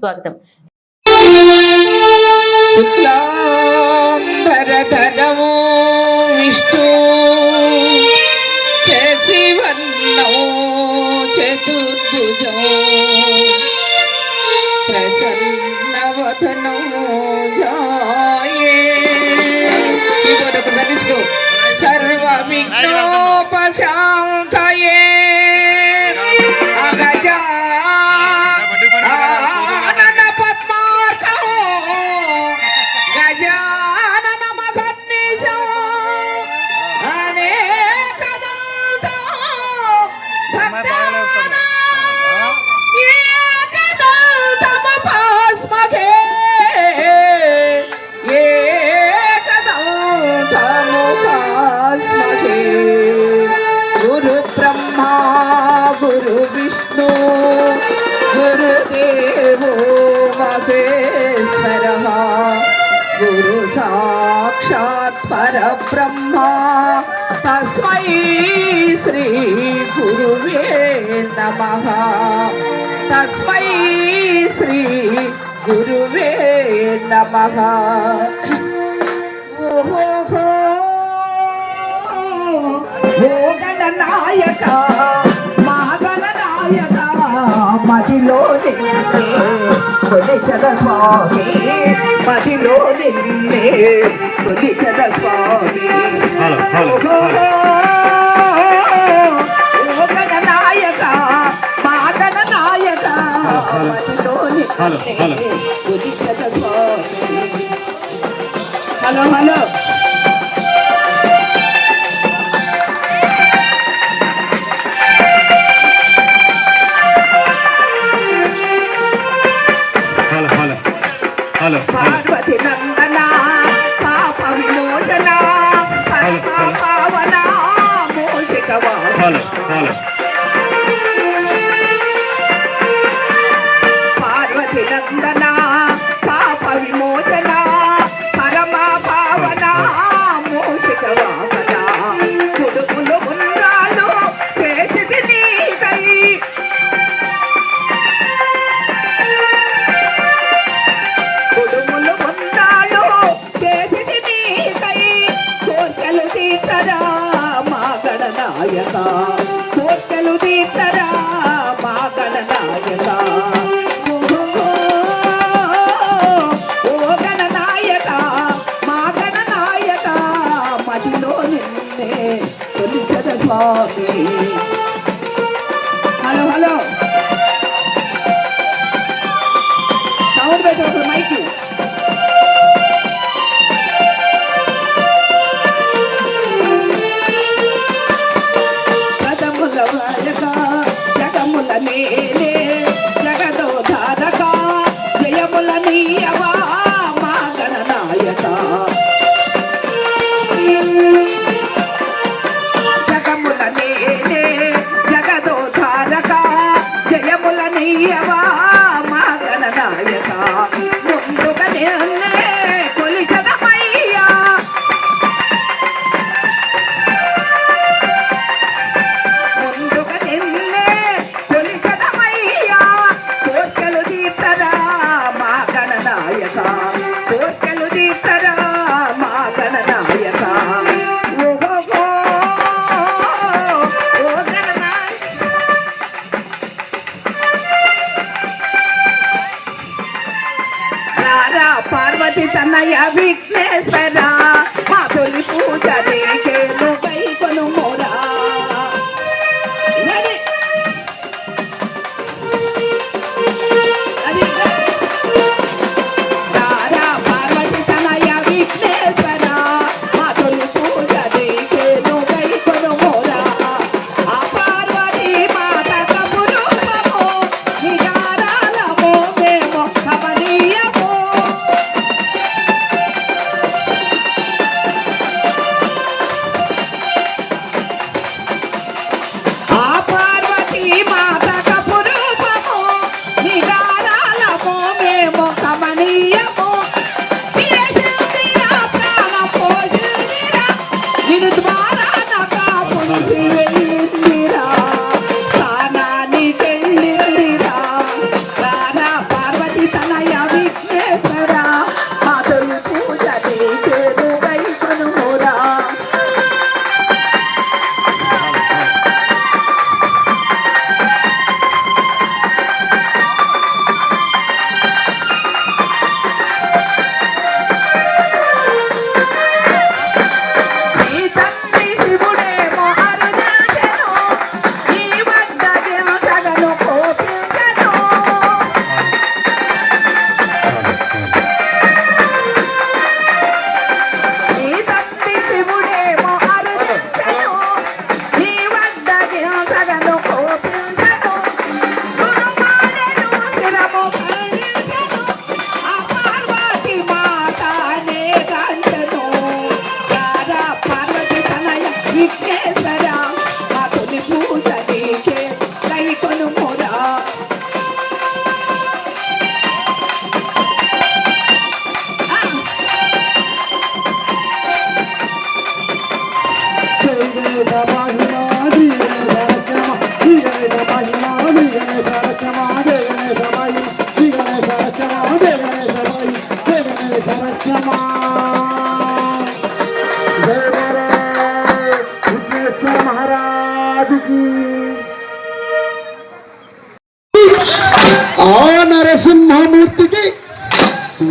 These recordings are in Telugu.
స్వాగతం శుక్లాంబరధరము విష్ణు శశివర్ణం చతుర్భుజం ప్రసన్నవదనం జాయే. ఈ బోర్డు ఒకటి గురు విష్ణు గురుదేవో మహేశ్వర గురు సాక్షాత్ పరబ్రహ్మ. తస్మై శ్రీ గురువే నమ. తస్మై శ్రీ గురువే నమ. ఓహో ఓ గణనాయక మా గణనాయక. మదిలో నిన్నే కొలిచద స్వామి మదిలో నిన్నే కొలిచద స్వామి. Hello hello hello. ఓ గణనాయక మా గణనాయక మదిలో. నిన్నే కొలిచద స్వామి. Hello hello. హలో. పార్వతి నందన పాప విమోచన హలో. పావన మోషిక హలో హలో. పార్వతి నందన గణనాయక తీర్చరా మా గణనాయక ఓ గణనాయక మా గణనాయక మదిలో నిన్నే తొలిచద స్వామి గణనాయక పార్వతి విఘ్నేశ్వర మా తొలి పూజ దేశ baby.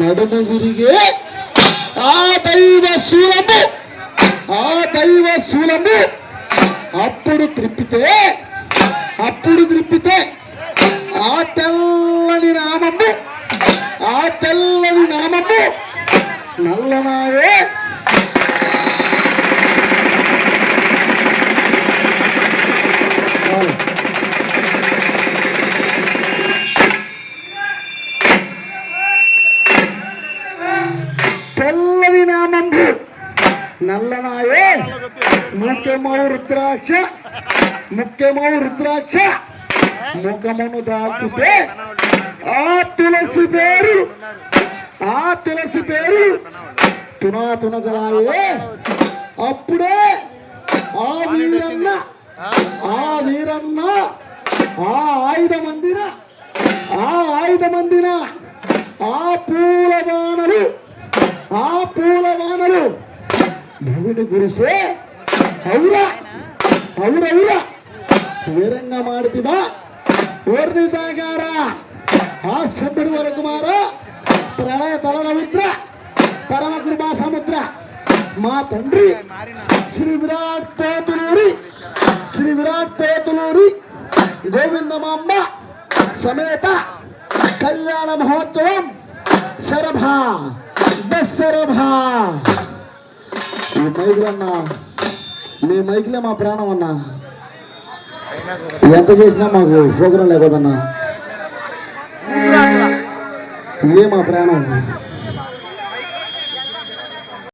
నడుము విరిగే ఆ దైవ శూలము ఆ దైవ శూలము అప్పుడు త్రిప్పితే అప్పుడు త్రిప్పితే ఆ తెల్లని నామము ఆ తెల్లని నామము నల్లనావే తెల్లని నామంబు నల్లనాయే ముఖ్యమౌ రుద్రాక్ష ముఖ్యమౌ రుద్రాక్ష. ముఖమును దాచితే ఆ తులసి పేరు ఆ తులసి పేరు తునా తునగలాయే అప్పుడే ఆ వీరన్న ఆ వీరన్న ఆ ఆయుధ మందిన ఆ ఆయుధ మందిన ఆ పూల బాణలు ఆ పూల వానలు. భూమిని గురిసే అవురా అవురవురా వీరంగా మాడితివా ఓర్ని తాగారా. ఆ సభ్యుడు వరకు మారా ప్రళయ తలనముద్ర పరమ కృపా సముద్ర. మా తండ్రి శ్రీ విరాట్ పోతులూరి శ్రీ విరాట్ పోతులూరి గోవిందమాంబ సమేత కళ్యాణ మహోత్సవం శరభ. మీ ఈ మైకులన్నా మీ మైకులే మా ప్రాణం అన్నా. ఎంత చేసినా మాకు ప్రోగ్రాం లేకపోతున్నా ఇవే మా ప్రాణం.